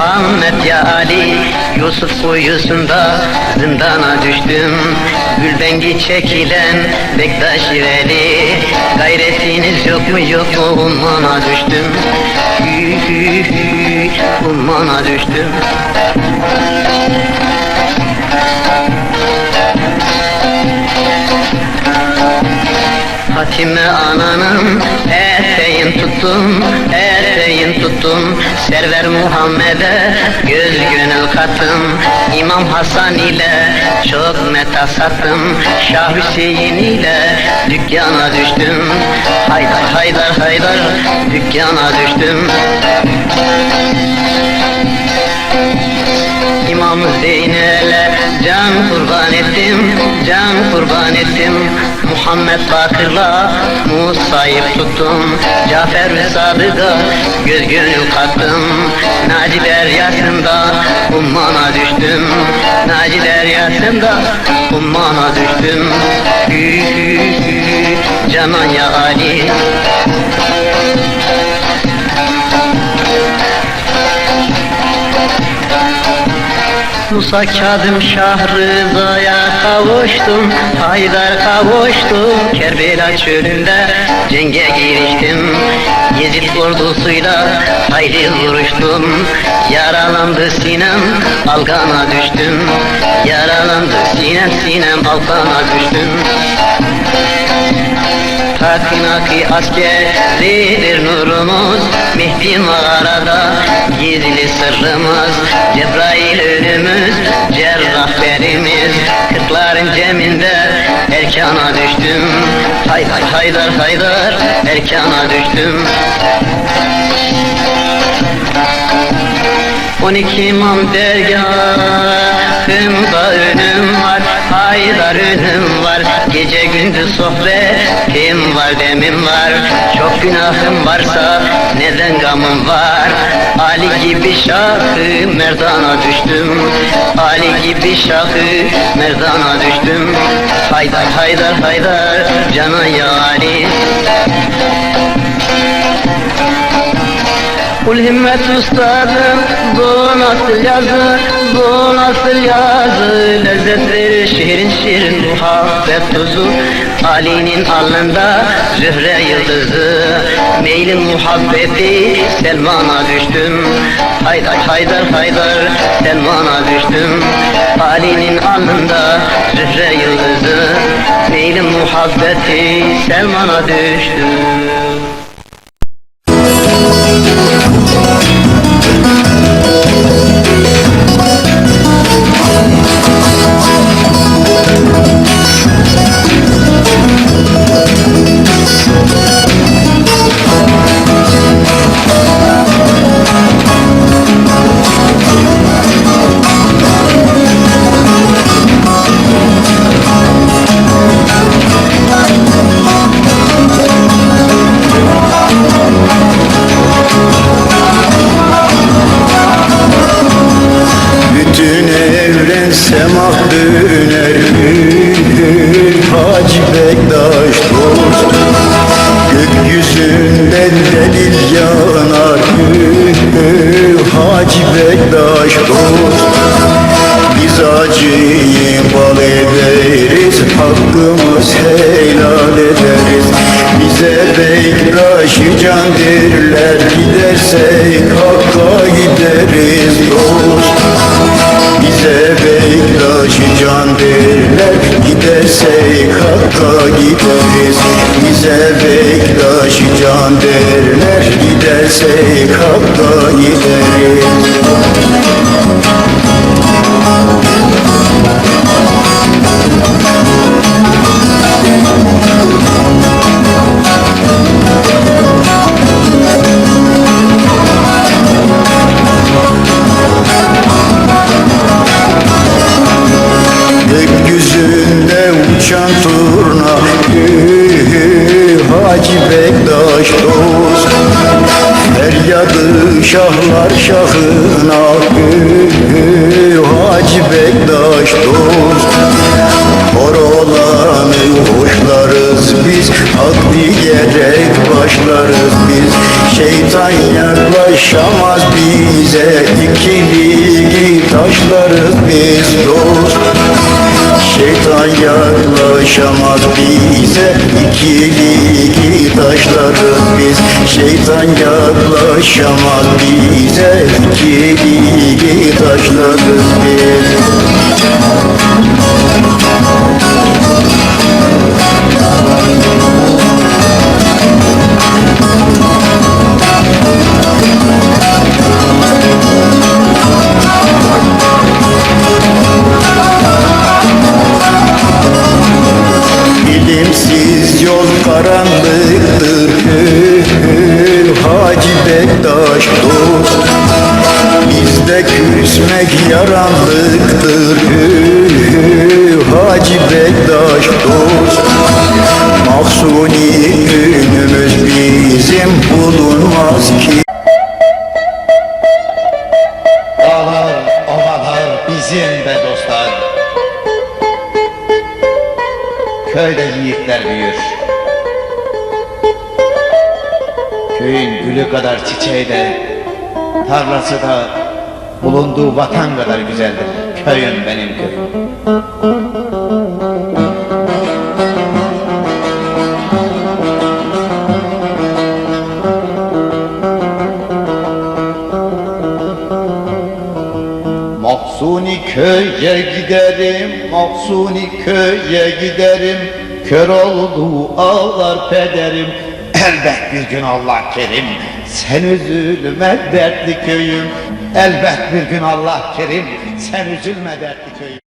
Ali Yusuf kuyusunda zindana düştüm. Gülbengi çekilen Bektaş Veli Gayretiniz yok mu yok mu? Ummana düştüm. Hü hü hü ummana düştüm. Fatime ananın eteğin tuttum, eteğin tuttum Server Muhammed'e göz gönül kattım. İmam Hasan ile çok meta sattım. Şah Hüseyin ile dükkana düştüm. Haydar haydar haydar dükkana düştüm. İmam Zeynel'e can kurban ettim, can kurban ettim. Muhammed Bakır'la Musa'yı tuttum. Cafer ve Sadık'a göz gönül kattım. Naci deryasında ummana düştüm. Naci deryasında ummana düştüm. Canan ya Ali Musa Kazım Şah kavuştum Haydar kavuştum Kerbela çölünde cenge giriştim Yezid ordusuyla hayli vuruştum. Yaralandı sinem algana düştüm. Yaralandı sinem sinem algana düştüm Takınaki askeridir nurumuz. Mehdi mağarada gizli sırrımız. Cebrail önümüz, cerrah berimiz Kırkların ceminde erkana düştüm. Haydar haydar haydar erkana düştüm. On iki imam dergahında önüm Haydar önüm var. Gece gündüz sohbetim var demim var? Çok günahım varsa neden gamım var? Ali gibi şahı merdana düştüm. Ali gibi şahı merdana düştüm. Haydar haydar haydar cana ya Ali Kul himmet ustadım bu nasıl yazı? Bu nasıl yazı? Lezzet verir şirin şirin muhabbet tuzu. Ali'nin alnında zühre yıldızı. Meylin muhabbeti Selman'a düştüm. Haydar haydar haydar Selman'a düştüm. Ali'nin alnında zühre yıldızı. Meylin muhabbeti Selman'a düştüm Hacı Bektaş dost Biz acıyı bal ederiz Hakkımız helal ederiz. Bize Bektaş'ı can derler Gidersek Hakk'a gideriz. Dost bize Bektaş'ı can derler Gidersek Hakk'a gideriz. Bize Bektaş'ı can derler Gidersek Hakk'a Şahlar şahına Hacı Bektaş dost. Hor olanı hoşlarız biz Hak diyerek başlarız biz. Şeytan yaklaşamaz bize ikili başlarız biz dost. Şeytan yaklaşamaz bize ikili taşlarız biz Şeytan yaklaşamaz bize ikili taşlarız biz küsmek yaranlıktır Hacı Bektaş dost Mahsuni günümüz bizim bulunmaz ki Dağlar, ovalar bizim be dostlar. Köyde yiğitler büyür. Köyün gülü kadar çiçeği de, tarlası da, bulunduğu vatan kadar güzeldir. Köyüm benim köyüm. Mahsuni köye giderim, Mahsuni köye giderim Kör oldu ağlar pederim Elbet bir gün Allah kerim Sen üzülme dertli köyüm Elbet bir gün Allah kerim Sen üzülme dertli köyüm